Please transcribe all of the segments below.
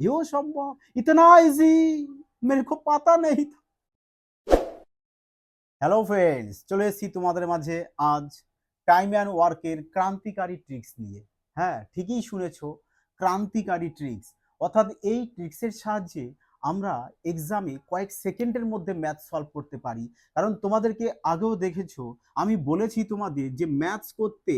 ये संभव इतना इजी मेरे को पता नहीं था হ্যালো ফ্রেন্ডস চলে এসেছি তোমাদের মাঝে আজ টাইম অ্যান্ড ওয়ার্কের ক্রান্তিকারী ট্রিক্স নিয়ে হ্যাঁ ঠিকই শুনেছো ক্রান্তিকারী ট্রিক্স অর্থাৎ এই ট্রিক্সের সাহায্যে আমরা এক্সামে কয়েক সেকেন্ডের মধ্যে ম্যাথ সলভ করতে পারি কারণ তোমাদেরকে আগেও দেখেছো আমি বলেছি তোমাদের যে ম্যাথস করতে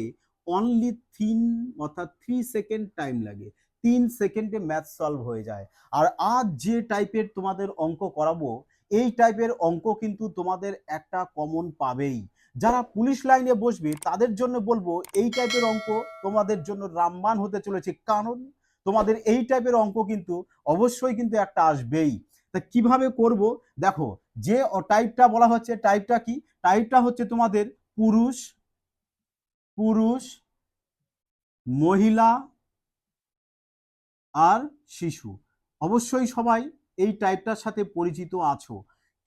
অনলি তিন অর্থাৎ থ্রি সেকেন্ড টাইম লাগে তিন সেকেন্ডে ম্যাথ সলভ হয়ে যায়। আর আজ যে টাইপের তোমাদের অঙ্ক করাবো, এই টাইপের অঙ্ক কিন্তু তোমাদের একটা কমন পাবেই। যারা পুলিশ লাইনে বসবে, তাদের জন্য বলব, এই টাইপের অঙ্ক তোমাদের জন্য রামবান হতে চলেছে। কারণ তোমাদের এই টাইপের অঙ্ক কিন্তু অবশ্যই কিন্তু একটা আসবেই। তা কীভাবে করব? দেখো, যে টাইপটা বলা হচ্ছে, টাইপটা কি? টাইপটা হচ্ছে তোমাদের পুরুষ পুরুষ, মহিলা আর শিশু। অবশ্যই সবাই এই টাইপটার সাথে পরিচিত আছো।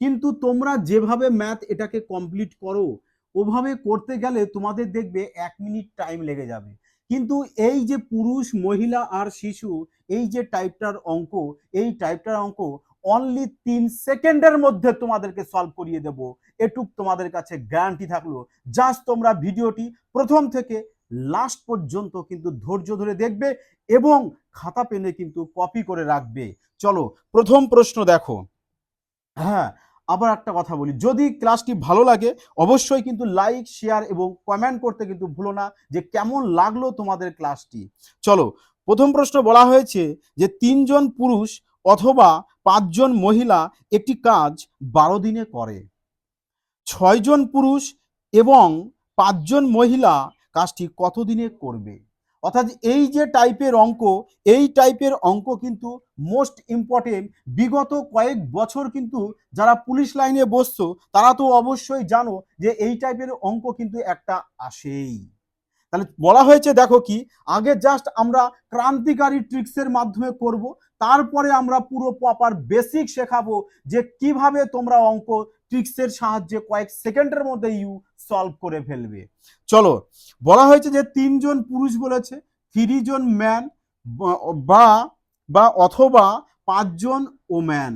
কিন্তু তোমরা যেভাবে ম্যাথ এটাকে কমপ্লিট করো, ওভাবে করতে গেলে তোমাদের দেখবে এক মিনিট টাইম লেগে যাবে। কিন্তু এই যে পুরুষ, মহিলা আর শিশু, এই যে টাইপটার অঙ্ক, এই টাইপটার অঙ্ক অনলি তিন সেকেন্ডের মধ্যে তোমাদেরকে সলভ করিয়ে দেব। এটুক তোমাদের কাছে গ্যারান্টি থাকল। জাস্ট তোমরা ভিডিওটি প্রথম থেকে লাস্ট পর্যন্ত কিন্তু ধৈর্য ধরে দেখবে এবং খাতা পেনে কিন্তু কপি করে রাখবে। চলো, প্রথম প্রশ্ন দেখো। হ্যাঁ আবার একটা কথা বলি। যদি ক্লাসটি ভালো লাগে, অবশ্যই কিন্তু লাইক শেয়ার এবং কমেন্ট করতে কিন্তু ভুলো না যে কেমন লাগল তোমাদের ক্লাসটি চলো, প্রথম প্রশ্ন বলা হয়েছে যে তিনজন পুরুষ অথবা পাঁচজন মহিলা একটি কাজ বারো দিনে করে। ছয়জন পুরুষ এবং পাঁচজন মহিলা কাজটি কত দিনে করবে? অর্থাৎ এই যে টাইপের অঙ্ক, এই টাইপের অঙ্ক কিন্তু মোস্ট ইম্পর্টেন্ট বিগত কয়েক বছর কিন্তু যারা পুলিশ লাইনে বসছো, তারা তো অবশ্যই জানো যে এই টাইপের অঙ্ক কিন্তু একটা আসেই। তাহলে বলা হয়েছে দেখো কি, আগে জাস্ট আমরা ক্রান্তিকারী ট্রিক্সের মাধ্যমে করব, তারপরে আমরা পুরো প্রপার বেসিক শেখাবো যে কীভাবে তোমরা অঙ্ক ট্রিক্সের সাহায্যে কয়েক সেকেন্ডের মধ্যে ইউ সলভ করে ফেলবে। চলো, বলা হয়েছে যে তিনজন পুরুষ বলেছে থ্রি জন ম্যান বা বা অথবা পাঁচজন ওম্যান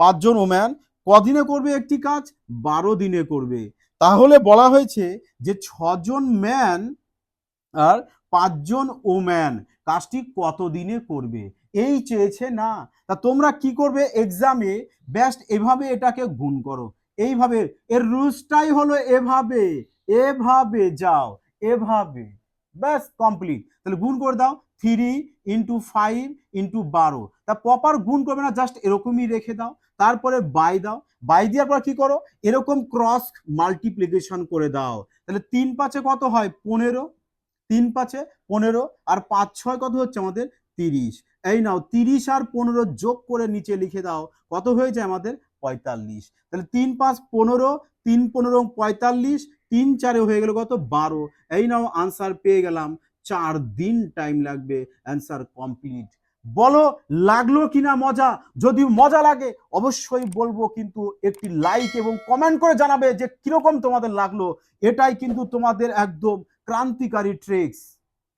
পাঁচজন ওম্যান কদিনে করবে একটি কাজ? বারো দিনে করবে। তাহলে বলা হয়েছে যে ছজন ম্যান আর পাঁচজন ওম্যান, কাজটি কত দিনে করবে? এই চেয়েছে না। তা তোমরা কি করবে? এক্সামে ব্যাস্ট এভাবে এটাকে গুণ করো। এইভাবে, এর রুলসটাই হলো এভাবে এভাবে যাও, এভাবে। ব্যাস কমপ্লিট তাহলে গুণ করে দাও থ্রি ইন্টু ফাইভ ইন্টু বারো। তা প্রপার গুণ করবে না জাস্ট এরকমই রেখে দাও। তারপরে বাই দাও। বাই দেওয়ার পর কি করো? এরকম ক্রস মাল্টিপ্লিকেশন করে দাও। তাহলে তিন পাঁচে কত হয়? পনেরো। তিন পাঁচে পনেরো আর পাঁচ ছয় কত হচ্ছে আমাদের তিরিশ। এই নাও, তিরিশ আর পনেরো যোগ করে নিচে লিখে দাও, কত হয়ে যায় আমাদের পঁয়তাল্লিশ। তাহলে তিন পাঁচ পনেরো, তিন পনেরো পঁয়তাল্লিশ, তিন চারে হয়ে গেল কত? বারো। এই নাও আনসার পেয়ে গেলাম, চার দিন টাইম লাগবে অ্যান্সার কমপ্লিট বলো, লাগল কিনা মজা? যদি মজা লাগে, অবশ্যই বলব কিন্তু একটি লাইক এবং কমেন্ট করে জানাবে যে কীরকম তোমাদের লাগল। এটাই কিন্তু তোমাদের একদম ক্রান্তিকারী ট্রিক্স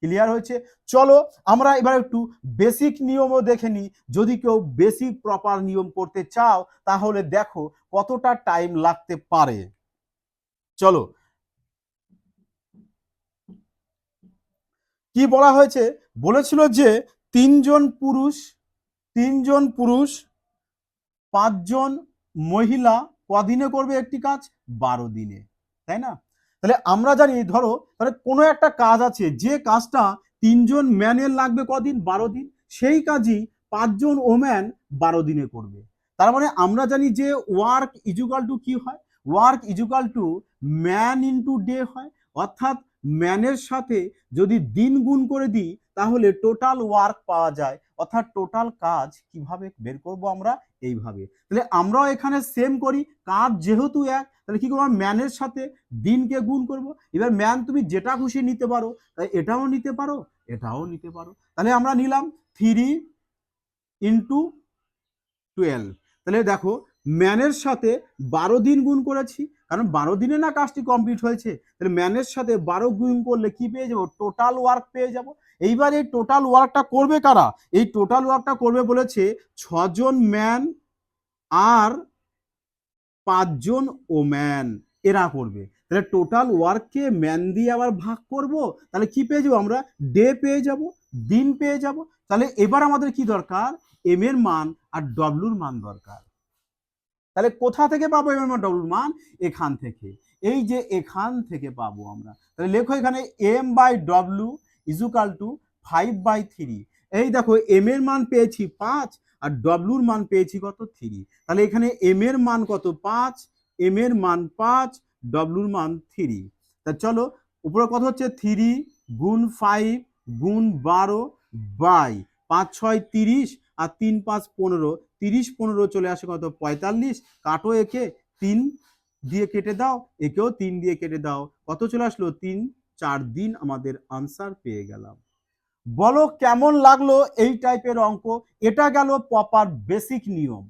ক্লিয়ার হয়েছে? চলো আমরা এবার একটু বেসিক নিয়মও দেখে নিই। যদি কেউ বেসিক প্রপার নিয়ম করতে চাও, তাহলে দেখো কতটা টাইম লাগতে পারে। চলো। কি বলা হয়েছে? বলেছিল যে তিনজন পুরুষ তিনজন পুরুষ, পাঁচজন মহিলা কদিনে করবে একটি কাজ? বারো দিনে। তাই না? তাহলে আমরা জানি, ধরো, তাহলে কোনো একটা কাজ আছে, যে কাজটা তিনজন ম্যানের লাগবে কদিন? বারো দিন। সেই কাজই পাঁচজন ওম্যান বারো দিনে করবে। তার মানে আমরা জানি যে ওয়ার্ক ইজুকাল টু কি হয়? Work equal to man into day হয়। অর্থাৎ ম্যানের সাথে যদি দিন গুণ করে দিই, তাহলে টোটাল ওয়ার্ক পাওয়া যায় অর্থাৎ টোটাল কাজ কীভাবে বের করব আমরা এইভাবে। তাহলে আমরাও এখানে সেম করি, কাজ যেহেতু এক, তাহলে কি করব ম্যানের সাথে দিনকে গুণ করব। এবার ম্যান তুমি যেটা খুশি নিতে পারো তাই এটাও নিতে পারো, এটাও নিতে পারো। তাহলে আমরা নিলাম থ্রি ইন্টু টুয়েলভ তাহলে দেখো ম্যানের সাথে বারো দিন গুণ করেছি, কারণ বারো দিনে না কাজটি কমপ্লিট হয়েছে। তাহলে ম্যানের সাথে বারো গুণ করলে কি পেয়ে যাব? টোটাল ওয়ার্ক পেয়ে যাব। এইবার এই টোটাল ওয়ার্কটা করবে কারা? এই টোটাল ওয়ার্কটা করবে বলেছে ছজন ম্যান আর পাঁচজন ওম্যান এরা করবে। তাহলে টোটাল ওয়ার্ককে ম্যান দিয়ে আবার ভাগ করব? তাহলে কি পেয়ে যাব আমরা? ডে পেয়ে যাব, দিন পেয়ে যাব। তাহলে এবার আমাদের কি দরকার? এম এর মান আর ডব্লুর মান দরকার। তাহলে কোথা থেকে পাবো এম এর মান ডব্লুর মান? এখান থেকে। এই যে এখান থেকে পাবো আমরা। তাহলে লেখো এখানে M by W equal to five by three এই দেখো এম এর মান পেয়েছি পাঁচ, আর ডব্লুর মান পেয়েছি কত? থ্রি তাহলে এখানে এম এর মান কত? পাঁচ এম এর মান পাঁচ ডব্লুর মান থ্রি তা চলো, উপরে কত হচ্ছে? থ্রি গুণ ফাইভ গুণ বারো বাই পাঁচ, ছয়, তিরিশ, আর তিন, পাঁচ, পনেরো। তিরিশ, পনেরো চলে আসে কত? পঁয়তাল্লিশ। কাটো একে, তিন দিয়ে কেটে দাও, একেও তিন দিয়ে কেটে দাও। কত চলে আসলো? তিন চার দিন আমাদের আনসার পেয়ে গেলাম। বলো কেমন লাগল এই টাইপের অঙ্ক? এটা গেল প্রপার বেসিক নিয়ম।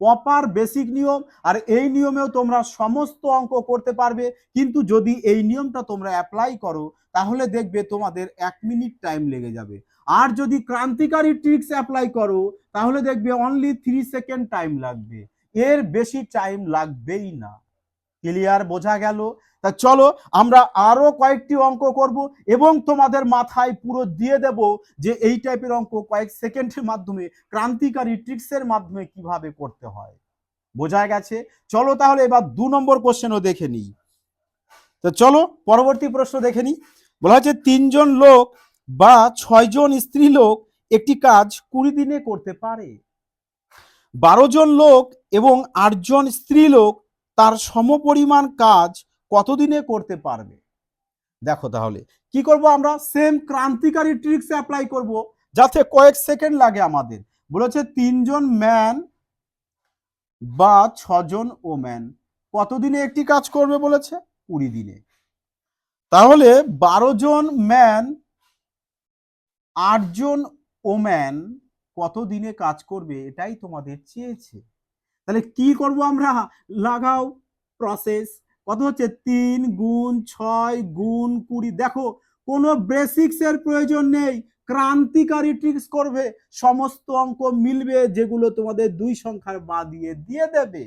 প্রপার বেসিক নিয়ম, আর এই নিয়মেও তোমরা সমস্ত অঙ্ক করতে পারবে, কিন্তু যদি এই নিয়মটা তোমরা অ্যাপ্লাই করো, তাহলে দেখবে তোমাদের এক মিনিট টাইম লেগে যাবে। আর যদি ক্রান্তিকারী ট্রিক্স অ্যাপ্লাই করো, তাহলে দেখবে অনলি থ্রি সেকেন্ড টাইম লাগবে। এর বেশি টাইম লাগবেই না। ক্লিয়ার বোঝা গেল? তা চলো, আমরা আরও কয়েকটি অঙ্ক করব এবং তোমাদের মাথায় পুরো দিয়ে দেব যে এই টাইপের অঙ্ক কয়েক সেকেন্ডের মাধ্যমে, ক্রান্তিকারী ট্রিক্সের মাধ্যমে কীভাবে করতে হয়। বোঝা গেছে? চলো তাহলে এবার দু নম্বর কোশ্চেনও দেখে নিই। তো চলো, পরবর্তী প্রশ্ন দেখে নিই। বলা হচ্ছে তিনজন লোক বা ছয়জন স্ত্রী লোক একটি কাজ কুড়ি দিনে করতে পারে। বারো জন লোক এবং আটজন স্ত্রী লোক তার সমপরিমাণ কাজ কতদিনে করতে পারবে? দেখো তাহলে, কি করব আমরা? সেম ক্রান্তিকারী ট্রিক্স অ্যাপ্লাই করব, যাতে কয়েক সেকেন্ড লাগে আমাদের। বলেছে তিনজন ম্যান বা ছজন ওম্যান কতদিনে একটি কাজ করবে বলেছে? কুড়ি দিনে। তাহলে বারো জন ম্যান আটজন ওম্যান কত দিনে কাজ করবে? এটাই তোমাদের চেয়েছে। তাহলে কি করব আমরা? লাগাও প্রসেস কত হচ্ছে? তিন গুণ ছয় গুণ কুড়ি। দেখো, কোনো বেসিক্স এর প্রয়োজন নেই। ক্রান্তিকারী ট্রিক্স করবে। সমস্ত অঙ্ক মিলবে যেগুলো তোমাদের দুই সংখ্যার বা দিয়ে দিয়ে দেবে।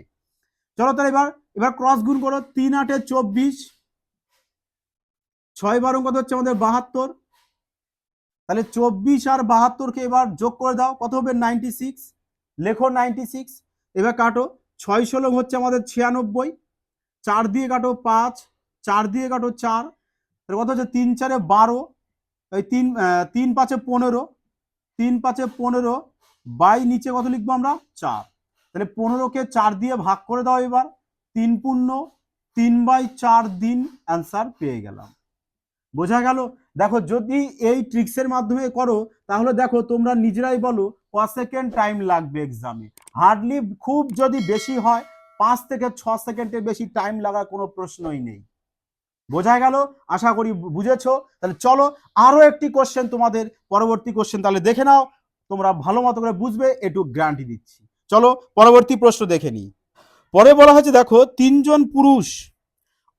চলো তাহলে এবার এবার ক্রস গুণ করো। তিন, আটে চব্বিশ। ছয় বারো কত হচ্ছে? আমাদের বাহাত্তর। তাহলে চব্বিশ আর বাহাত্তরকে এবার যোগ করে দাও। কত হবে? নাইনটি সিক্স লেখো নাইনটি সিক্স এবার কাটো ছয় ষোলো হচ্ছে আমাদের ছিয়ানব্বই, চার দিয়ে কাটো পাঁচ, চার দিয়ে কাটো চার, তাহলে কত হচ্ছে? তিন চারে বারো, এই তিন তিন পাঁচে পনেরো, তিন পাঁচে পনেরো, বাই নিচে কত লিখব আমরা? চার। তাহলে পনেরোকে চার দিয়ে ভাগ করে দাও এবার, তিন পূর্ণ, তিন বাই চার দিন অ্যান্সার পেয়ে গেলাম। বোঝা গেল? দেখো যদি এই ট্রিক্সের মাধ্যমে করো, তাহলে দেখো তোমরা নিজেরাই বলো ক সেকেন্ড টাইম লাগবে এক্সামে হার্ডলি খুব যদি বেশি হয়, পাঁচ থেকে ছ সেকেন্ডের বেশি টাইম লাগার কোনো প্রশ্নই নেই। বোঝা গেল? আশা করি বুঝেছ? তাহলে চলো আরও একটি কোশ্চেন তোমাদের, পরবর্তী কোশ্চেন তাহলে দেখে নাও। তোমরা ভালো মতো করে বুঝবে, একটু গ্যারান্টি দিচ্ছি। চলো পরবর্তী প্রশ্ন দেখে নিই। পরে বলা হয়েছে, দেখো, তিনজন পুরুষ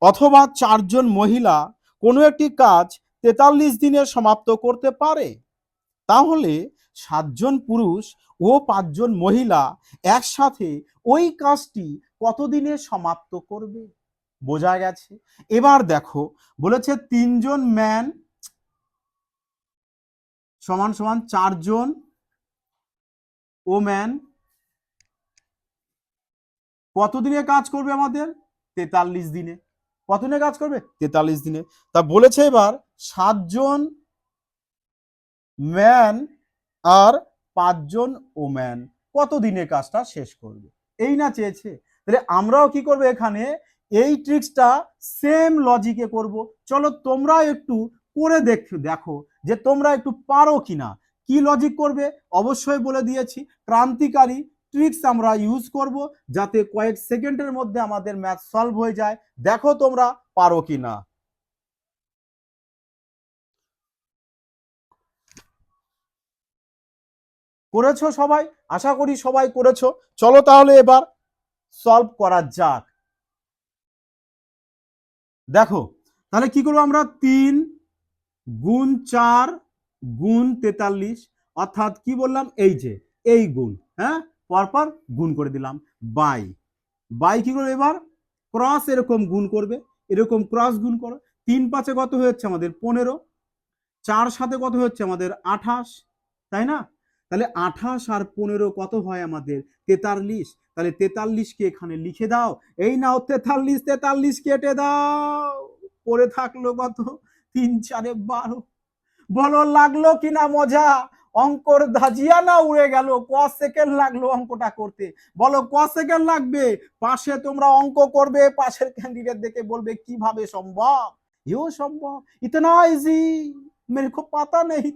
অথবা চারজন মহিলা কোনো একটি কাজ তেতাল্লিশ দিনে সমাপ্ত করতে পারে। তাহলে সাতজন পুরুষ ও পাঁচজন মহিলা একসাথে ওই কাজটি কতদিনে সমাপ্ত করবে? বোঝা গেছে। এবার দেখো, বলেছে তিনজন ম্যান সমান সমান চারজন ও ম্যান। কতদিনে কাজ করবে আমাদের? তেতাল্লিশ দিনে। কতদিনে কাজ করবে? তেতাল্লিশ দিনে। তা বলেছে এবার সাতজন ম্যান আর পাঁচজন ওম্যান কতদিনে কাজটা শেষ করবে? এই না চেয়েছে। তাহলে আমরাও কি করব এখানে? এই ট্রিক্সটা সেম লজিকে করব। চলো তোমরা একটু করে দেখ দেখো যে তোমরা একটু পারো কিনা। কি লজিক করবে? অবশ্যই বলে দিয়েছি। ক্রান্তিকারী ট্রিক্স আমরা ইউজ করব যাতে কয়েক সেকেন্ডের মধ্যে আমাদের ম্যাথ সলভ হয়ে যায়। দেখো তোমরা পারো কিনা। করেছ সবাই? আশা করি সবাই করেছ। চলো তাহলে এবার সলভ করা যাক। দেখো, তাহলে কি করব আমরা? তিন গুণ চার গুণ তেতাল্লিশ, অর্থাৎ কি বললাম? এই যে, এই গুণ হ্যাঁ? পরপর গুণ করে দিলাম, বাই। বাই কি করবে এবার? ক্রস এরকম গুণ করবে, এরকম ক্রস গুণ করো। তিন পাঁচে কত হচ্ছে আমাদের? পনেরো। চার সাথে কত হচ্ছে আমাদের? আঠাশ, তাই না? তাহলে আঠাশ আর পনেরো কত হয় আমাদের? তেতাল্লিশ। তাহলে তেতাল্লিশকে এখানে লিখে দাও। এই নাও তেতাল্লিশ তেতাল্লিশ কেটে দাও। পড়ে থাকল কত? তিন, চারে বারো। বলো, লাগল কিনা মজা? অঙ্কর ধাজিয়া না উড়ে গেল। ক সেকেন্ড লাগল অঙ্কটা করতে? বলো, ক সেকেন্ড লাগবে? পাশে তোমরা অঙ্ক করবে, পাশের ক্যান্ডিডেট দেখে বলবে, কীভাবে সম্ভব? ইও সম্ভব। ইতনা ইজি মেরে খুব পাতা নেই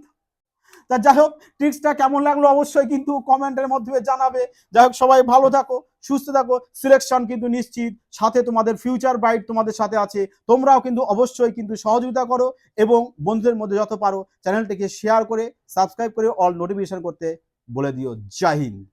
তা যাই হোক ট্রিক্সটা কেমন লাগল অবশ্যই কিন্তু কমেন্টের মধ্যে জানাবে। যাই হোক, সবাই ভালো থাকো, সুস্থ থাকো। সিলেকশন কিন্তু নিশ্চিত। সাথে তোমাদের ফিউচার ব্রাইট তোমাদের সাথে আছে। তোমরাও কিন্তু অবশ্যই কিন্তু সহযোগিতা করো এবং বন্ধুদের মধ্যে যত পারো চ্যানেলটিকে শেয়ার করে সাবস্ক্রাইব করে অল নোটিফিকেশন করতে বলে দিও। জয় হিন্দ।